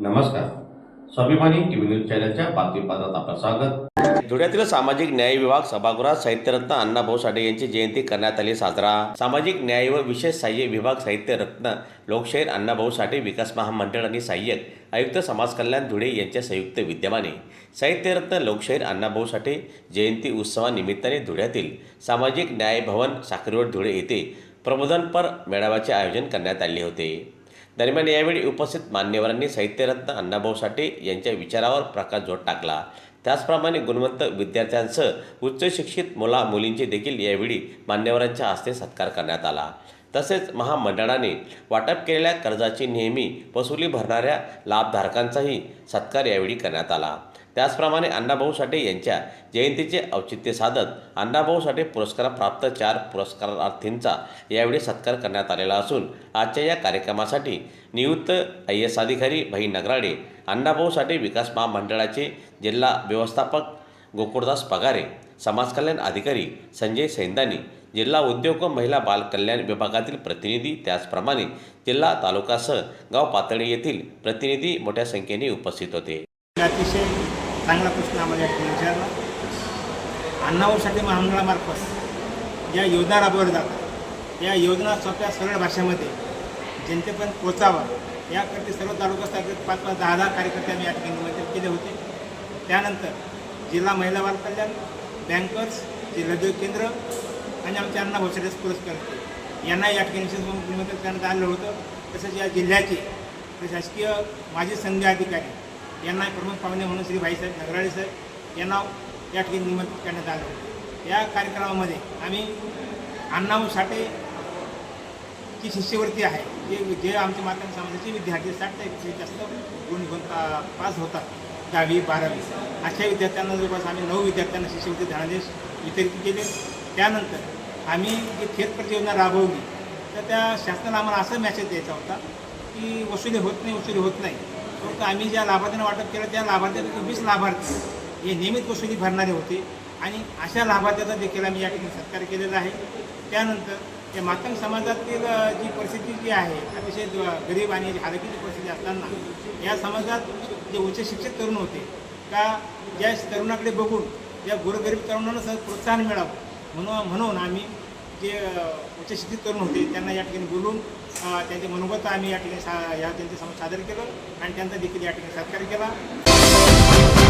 नमस्कार. स्वाभिमानी TV news चॅनलच्या बातमीपत्रात आपलं स्वागत. धुळ्यातील सामाजिक न्याय विभाग सभागृहात साहित्यरत्न अण्णाभाऊ साठे यांची जयंती करण्यात आली साजरा. सामाजिक न्याय व विशेष सहाय्य विभाग साहित्यरत्न लोकशाहीर अण्णाभाऊ साठे विकास महामंडळ आणि सहाय्यक आयुक्त समाज कल्याण धुळे यांच्या संयुक्त विद्यमाने. साहित्यरत्न लोकशाहीर अण्णाभाऊ साठे जयंती उत्सवानिमित्ताने धुळ्यातील सामाजिक न्याय भवन साखरेवाड धुळे येथे प्रबोधनपर मेळाव्याचे आयोजन करण्यात आले होते. दरम्यान यावेळी उपस्थित मान्यवरांनी साहित्यरत्न अण्णाभाऊ साठे यांच्या विचारावर प्रकाशझोत टाकला. त्याचप्रमाणे गुणवंत विद्यार्थ्यांसह उच्च शिक्षित मुला मुलींचे देखील यावेळी मान्यवरांच्या हस्ते सत्कार करण्यात आला. तसेच महामंडळाने वाटप केलेल्या कर्जाची नेहमी वसुली भरणाऱ्या लाभधारकांचाही सत्कार यावेळी करण्यात आला. त्याचप्रमाणे अण्णाभाऊ साठे यांच्या जयंतीचे औचित्य साधत अण्णाभाऊ साठे पुरस्कारप्राप्त चार पुरस्कारार्थींचा यावेळी सत्कार करण्यात आलेला असून आजच्या या कार्यक्रमासाठी नियुक्त आय एस अधिकारी भाई नगराडे अण्णाभाऊ साठे विकास महामंडळाचे जिल्हा व्यवस्थापक गोकुळदास पगारे समाज कल्याण अधिकारी संजय सैंदानी जिल्हा उद्योग व महिला बालकल्याण विभागातील प्रतिनिधी त्याचप्रमाणे जिल्हा तालुकासह गाव पातळी येथील प्रतिनिधी मोठ्या संख्येने उपस्थित होते. अतिशय चांगला प्रश्न आम्हाला या ठिकाणी विचारला अण्णाभाऊसाठी महामंडळामार्फत ज्या योजना राबवल्या जातात. या योजना सोप्या सरळ भाषेमध्ये जनतेपर्यंत पोचावा याकरता सर्व तालुका स्तरातील पाच पाच दहा दहा कार्यकर्ते आम्ही या ठिकाणी निमंत्रित केले होते. त्यानंतर जिल्हा महिला बाल कल्याण बँकर्स जिल्हा उद्योग केंद्र आणि आमच्या अण्णा भोसडेस पुरस्कार यांना या ठिकाणी विशेष निमंत्रित करण्यात आलं होतं. तसंच या जिल्ह्याचे प्रशासकीय माजी संघ अधिकारी यांना प्रमुख पाहुणे म्हणून श्री भाईसाहेब नगराळे साहेब यांना या ठिकाणी निमंत्रित करण्यात आलं होतं. या कार्यक्रमामध्ये आम्ही अण्णाभाऊ साठे जी शिष्यवृत्ती आहे. जे जे आमच्या माता समाजाचे विद्यार्थी साठ टक्के जास्त गुण गुण पा- पास होतात दहावी बारावी. अशा विद्यार्थ्यांना जवळपास आम्ही नऊ विद्यार्थ्यांना शिष्यवृत्ती धनादेश वितरित केले. त्यानंतर आम्ही जी थेट योजना राबवली तर त्या शासनाला आम्हाला असा मॅसेज द्यायचा होता की वसुली होत नाही वसुली होत नाही. परंतु आम्ही ज्या लाभार्थ्यांना वाटप केलं त्या लाभार्थ्यापैकी वीस लाभार्थी हे नियमित वसुली भरणारे होते. आणि अशा लाभार्थ्याचा देखील आम्ही या ठिकाणी सत्कार केलेला आहे. त्यानंतर या मातंग समाजातील जी परिस्थिती जी आहे अतिशय गरीब आणि हालकीची परिस्थिती असताना या समाजात जे उच्च शिक्षित तरुण होते का ज्या तरुणाकडे बघून ज्या गोरगरीब तरुणांना सह प्रोत्साहन मिळावं म्हणून म्हणून आम्ही जे उच्चशिक्षित उच्च शिक्षित तरुण होते त्यांना या ठिकाणी बोलून त्यांचे मनोगत आम्ही या ठिकाणी या त्यांच्यासमोर सादर केलं आणि त्यांचा देखील या ठिकाणी सत्कार केला.